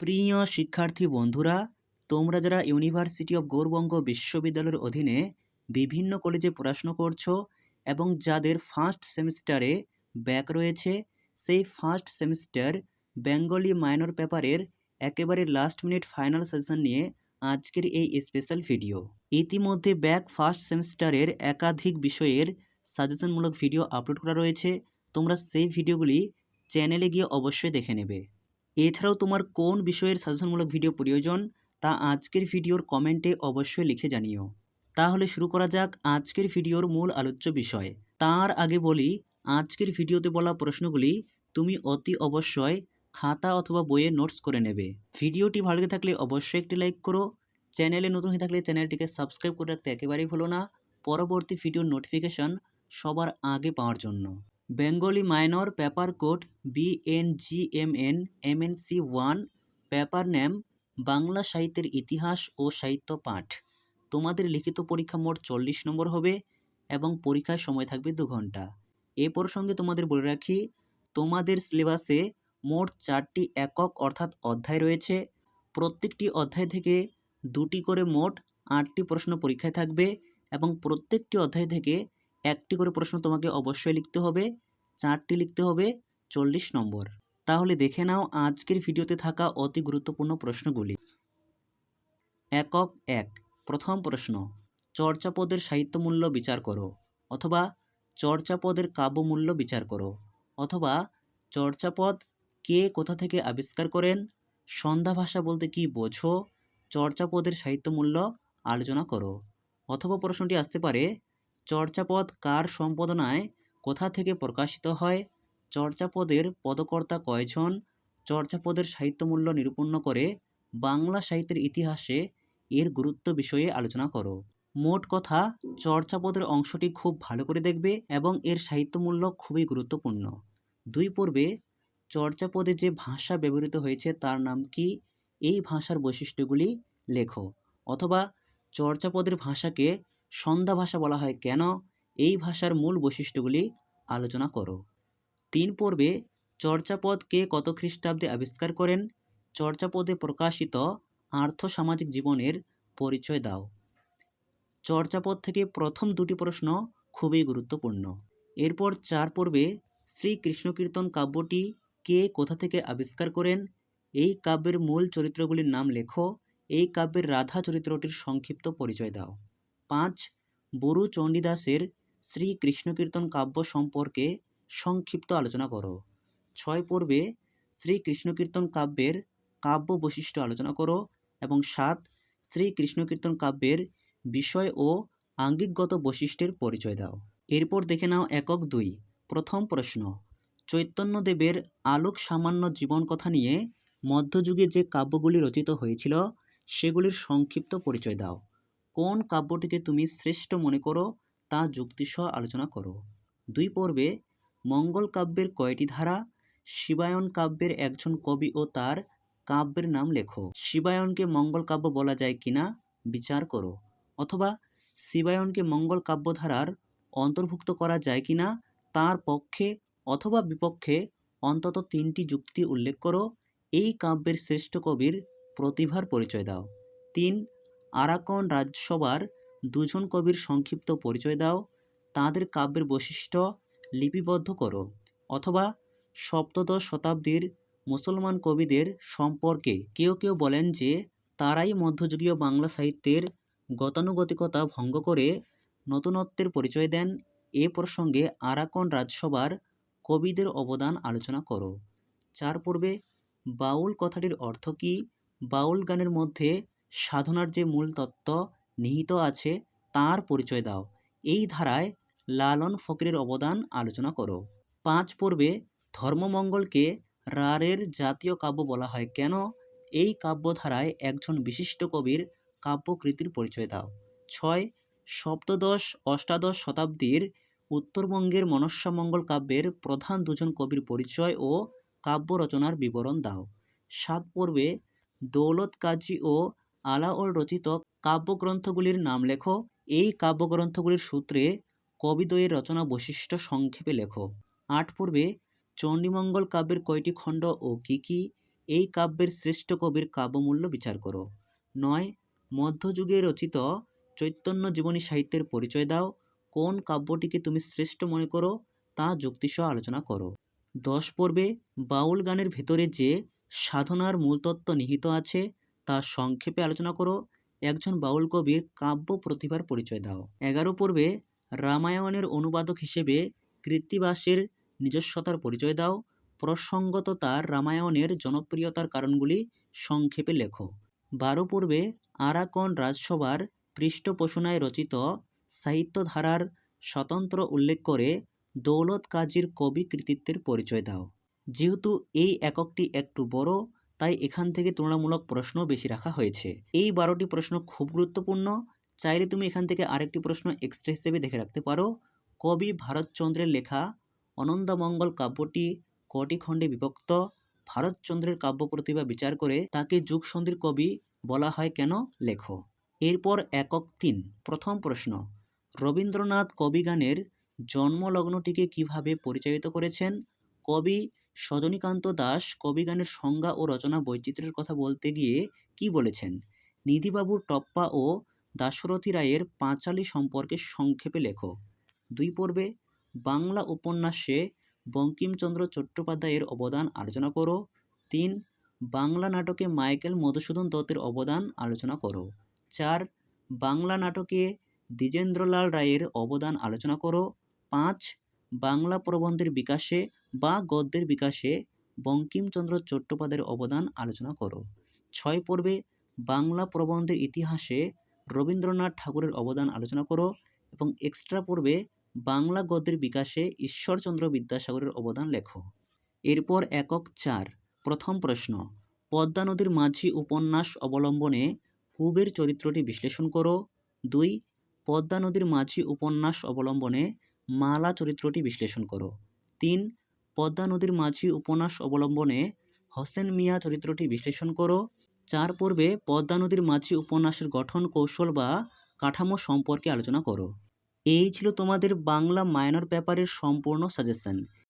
প্রিয় শিক্ষার্থী বন্ধুরা, তোমরা যারা ইউনিভার্সিটি অফ গৌরবঙ্গ বিশ্ববিদ্যালয়ের অধীনে বিভিন্ন কলেজে পড়াশুনো করছ এবং যাদের ফার্স্ট সেমিস্টারে ব্যাক রয়েছে, সেই ফার্স্ট সেমিস্টার বেঙ্গলি মাইনর পেপারের একেবারে লাস্ট মিনিট ফাইনাল সেশন নিয়ে আজকের এই স্পেশাল ভিডিও ইতিমধ্যে ব্যাক ফার্স্ট সেমিস্টারের একাধিক বিষয়ের সাজেশনমূলক ভিডিও আপলোড করা রয়েছে। তোমরা সেই ভিডিওগুলি চ্যানেলে গিয়ে অবশ্যই দেখে নেবে। এছাড়াও তোমার কোন বিষয়ের সাজেশনমূলক ভিডিও প্রয়োজন তা আজকের ভিডিওর কমেন্টে অবশ্যই লিখে জানিও। তাহলে শুরু করা যাক আজকের ভিডিওর মূল আলোচ্য বিষয়। তার আগে বলি, আজকের ভিডিওতে বলা প্রশ্নগুলি তুমি অতি অবশ্যই খাতা অথবা বইয়ে নোটস করে নেবে। ভিডিওটি ভালো লেগে থাকলে অবশ্যই একটি লাইক করো। চ্যানেলে নতুন হয়ে থাকলে চ্যানেলটিকে সাবস্ক্রাইব করে রাখতে একেবারেই ভুলো না। পরবর্তী ভিডিওর নোটিফিকেশন সবার আগে পাওয়ার জন্য। Bengali minor paper code BNGMN MNC one, paper name Bangla সাহিত্যের ইতিহাস ও সাহিত্য পাঠ। তোমাদের লিখিত পরীক্ষা মোট চল্লিশ নম্বর হবে এবং পরীক্ষার সময় থাকবে দু ঘণ্টা। এ প্রসঙ্গে তোমাদের বলে রাখি, তোমাদের সিলেবাসে মোট চারটি একক অর্থাৎ অধ্যায় রয়েছে। প্রত্যেকটি অধ্যায় থেকে দুটি করে মোট আটটি প্রশ্ন পরীক্ষায় থাকবে এবং প্রত্যেকটি অধ্যায় থেকে একটি করে প্রশ্ন তোমাকে অবশ্যই লিখতে হবে, চারটি লিখতে হবে, চল্লিশ নম্বর। তাহলে দেখে নাও আজকের ভিডিওতে থাকা অতি গুরুত্বপূর্ণ প্রশ্নগুলি। একক এক, প্রথম প্রশ্ন, চর্চাপদের সাহিত্যমূল্য বিচার করো অথবা চর্চাপদের কাব্যমূল্য বিচার করো অথবা চর্চাপদ কে কোথা থেকে আবিষ্কার করেন, সন্ধ্যা ভাষা বলতে কি বোঝো, চর্চাপদের সাহিত্যমূল্য আলোচনা করো। অথবা প্রশ্নটি আসতে পারে চর্চাপদ কার সম্পাদনায় কোথা থেকে প্রকাশিত হয়? চর্চাপদের পদকর্তা কয়জন? চর্চাপদের সাহিত্যমূল্য নিরূপণ করে বাংলা সাহিত্যের ইতিহাসে এর গুরুত্ব বিষয়ে আলোচনা করো। মোট কথা, চর্চাপদের অংশটি খুব ভালো করে দেখবে এবং এর সাহিত্যমূল্য খুবই গুরুত্বপূর্ণ। দুই পর্বে, চর্চাপদে যে ভাষা ব্যবহৃত হয়েছে তার নাম কি? এই ভাষার বৈশিষ্ট্যগুলি লেখো। অথবা, চর্চাপদের ভাষাকে সন্ধ্যা ভাষা বলা হয় কেন? এই ভাষার মূল বৈশিষ্ট্যগুলি আলোচনা করো। তিন পর্বে চর্চাপদ কে কত খ্রিস্টাব্দে আবিষ্কার করেন? চর্চাপদে প্রকাশিত আর্থ সামাজিক জীবনের পরিচয় দাও। চর্চাপদ থেকে প্রথম দুটি প্রশ্ন খুবই গুরুত্বপূর্ণ। এরপর চার পর্বে শ্রী কৃষ্ণকীর্তন কাব্যটি কে কোথা থেকে আবিষ্কার করেন? এই কাব্যের মূল চরিত্রগুলির নাম লেখো। এই কাব্যের রাধা চরিত্রটির সংক্ষিপ্ত পরিচয় দাও। পাঁচ বরু চণ্ডীদাসের শ্রী কৃষ্ণকীর্তন কাব্য সম্পর্কে সংক্ষিপ্ত আলোচনা করো। ছয় পর্বে শ্রী কৃষ্ণকীর্তন কাব্যের কাব্য বৈশিষ্ট্য আলোচনা করো এবং সাত শ্রী কৃষ্ণকীর্তন কাব্যের বিষয় ও আঙ্গিকগত বৈশিষ্ট্যের পরিচয় দাও। এরপর দেখে নাও একক দুই। প্রথম প্রশ্ন চৈতন্যদেবের আলোক সামান্য জীবন কথা নিয়ে মধ্যযুগে যে কাব্যগুলি রচিত হয়েছিল, সেগুলির সংক্ষিপ্ত পরিচয় দাও। কোন কাব্যটিকে তুমি শ্রেষ্ঠ মনে করো তা যুক্তিসহ আলোচনা করো। দুই পর্বে মঙ্গল কাব্যের কয়টি ধারা, শিবায়ন কাব্যের একজন কবি ও তার কাব্যের নাম লেখো। শিবায়নকে মঙ্গল কাব্য বলা যায় কিনা বিচার করো, অথবা শিবায়নকে মঙ্গল কাব্যধারার অন্তর্ভুক্ত করা যায় কিনা তার পক্ষে অথবা বিপক্ষে অন্তত তিনটি যুক্তি উল্লেখ করো। এই কাব্যের শ্রেষ্ঠ কবির প্রতিভার পরিচয় দাও। তিন আরাকন রাজসভার দুজন কবির সংক্ষিপ্ত পরিচয় দাও। তাদের কাব্যের বৈশিষ্ট্য লিপিবদ্ধ করো অথবা সপ্তদশ শতাব্দীর মুসলমান কবিদের সম্পর্কে কেউ কেউ বলেন যে তারাই মধ্যযুগীয় বাংলা সাহিত্যের গতানুগতিকতা ভঙ্গ করে নতুনত্বের পরিচয় দেন। এ প্রসঙ্গে আরাকন রাজসভার কবিদের অবদান আলোচনা করো। চার পূর্বে বাউল কথাটির অর্থ কী? বাউল গানের মধ্যে সাধনার যে মূল তত্ত্ব নিহিত আছে, তার পরিচয় দাও। এই ধারায় লালন ফকিরের অবদান আলোচনা করো। পাঁচ পর্বে ধর্মমঙ্গলকে রারের জাতীয় কাব্য বলা হয়। কেন? এই কাব্যধারায় একজন বিশিষ্ট কবির কাব্যকৃতির পরিচয় দাও। ছয়, সপ্তদশ, অষ্টাদশ শতাব্দীর উত্তরবঙ্গের মনস্যামঙ্গল কাব্যের প্রধান দুজন কবির পরিচয় ও কাব্য রচনার বিবরণ দাও। সাত পর্বে দৌলত কাজী ও আলাওল রচিত কাব্যগ্রন্থগুলির নাম লেখো। এই কাব্যগ্রন্থগুলির সূত্রে কবিদ্বয়ের রচনা বৈশিষ্ট্য সংক্ষেপে লেখো। আট পূর্বে চণ্ডীমঙ্গল কাব্যের কয়টি খণ্ড ও কী কী? এই কাব্যের শ্রেষ্ঠ কবির কাব্যমূল্য বিচার করো। নয়, মধ্যযুগে রচিত চৈতন্য জীবনী সাহিত্যের পরিচয় দাও। কোন কাব্যটিকে তুমি শ্রেষ্ঠ মনে করো? তা যুক্তিসহ আলোচনা করো। দশ পর্বে বাউল গানের ভেতরে যে সাধনার মূলতত্ত্ব নিহিত আছে তা সংক্ষেপে আলোচনা করো। একজন বাউল কবির কাব্য প্রতিভার পরিচয় দাও। এগারো পূর্বে রামায়ণের অনুবাদক হিসেবে কৃত্তিবাসের নিজস্বতার পরিচয় দাও। প্রসঙ্গত তার রামায়ণের জনপ্রিয়তার কারণগুলি সংক্ষেপে লেখো। বারো পূর্বে আরাকন রাজসভার পৃষ্ঠপোষণায় রচিত সাহিত্যধারার স্বতন্ত্র উল্লেখ করে দৌলত কাজীর কবি কৃতিত্বের পরিচয় দাও। যেহেতু এই এককটি একটু বড় তাই এখান থেকে তুলনামূলক প্রশ্ন বেশি রাখা হয়েছে। এই বারোটি প্রশ্ন খুব গুরুত্বপূর্ণ। চাইলে তুমি এখান থেকে আরেকটি প্রশ্ন এক্সট্রা হিসেবে দেখে রাখতে পারো। কবি ভারতচন্দ্রের লেখা, অনন্দমঙ্গল কাব্যটি কটি খণ্ডে বিভক্ত? ভারতচন্দ্রের কাব্য প্রতিভা বিচার করে তাকে যুগসন্ধির কবি বলা হয় কেন? লেখো। এরপর একক তিন, প্রথম প্রশ্ন, রবীন্দ্রনাথ কবিগানের জন্মলগ্নটিকে কীভাবে পরিচালিত করেছেন? কবি সজনীকান্ত দাস কবিগানের সংজ্ঞা ও রচনা বৈচিত্র্যের কথা বলতে গিয়ে কি বলেছেন? নিধিবাবুর টপ্পা ও দাশরথী রায়ের পাঁচালী সম্পর্কে সংক্ষেপে লেখো। দুই পর্বে, বাংলা উপন্যাসে বঙ্কিমচন্দ্র চট্টোপাধ্যায়ের অবদান আলোচনা করো। তিন, বাংলা নাটকে মাইকেল মধুসূদন দত্তের অবদান আলোচনা করো। চার, বাংলা নাটকে দ্বিজেন্দ্রলাল রায়ের অবদান আলোচনা করো। পাঁচ বাংলা প্রবন্ধের বিকাশে বা গদ্যের বিকাশে বঙ্কিমচন্দ্র চট্টোপাধ্যায়ের অবদান আলোচনা করো। ছয় পর্বে বাংলা প্রবন্ধের ইতিহাসে রবীন্দ্রনাথ ঠাকুরের অবদান আলোচনা করো এবং এক্সট্রা পর্বে বাংলা গদ্যের বিকাশে ঈশ্বরচন্দ্র বিদ্যাসাগরের অবদান লেখো। এরপর একক চার, প্রথম প্রশ্ন, পদ্মা নদীর মাঝি উপন্যাস অবলম্বনে কুবের চরিত্রটি বিশ্লেষণ করো। দুই, পদ্মা নদীর মাঝি উপন্যাস অবলম্বনে মালা চরিত্রটি বিশ্লেষণ করো। তিন, পদ্মা নদীর মাঝি উপন্যাস অবলম্বনে হোসেন মিয়া চরিত্রটি বিশ্লেষণ করো। চার, পূর্বে পদ্মা নদীর মাঝি উপন্যাসের গঠন, কৌশল বা কাঠামো সম্পর্কে আলোচনা করো। এই ছিল তোমাদের বাংলা মাইনর পেপারের সম্পূর্ণ সাজেশন।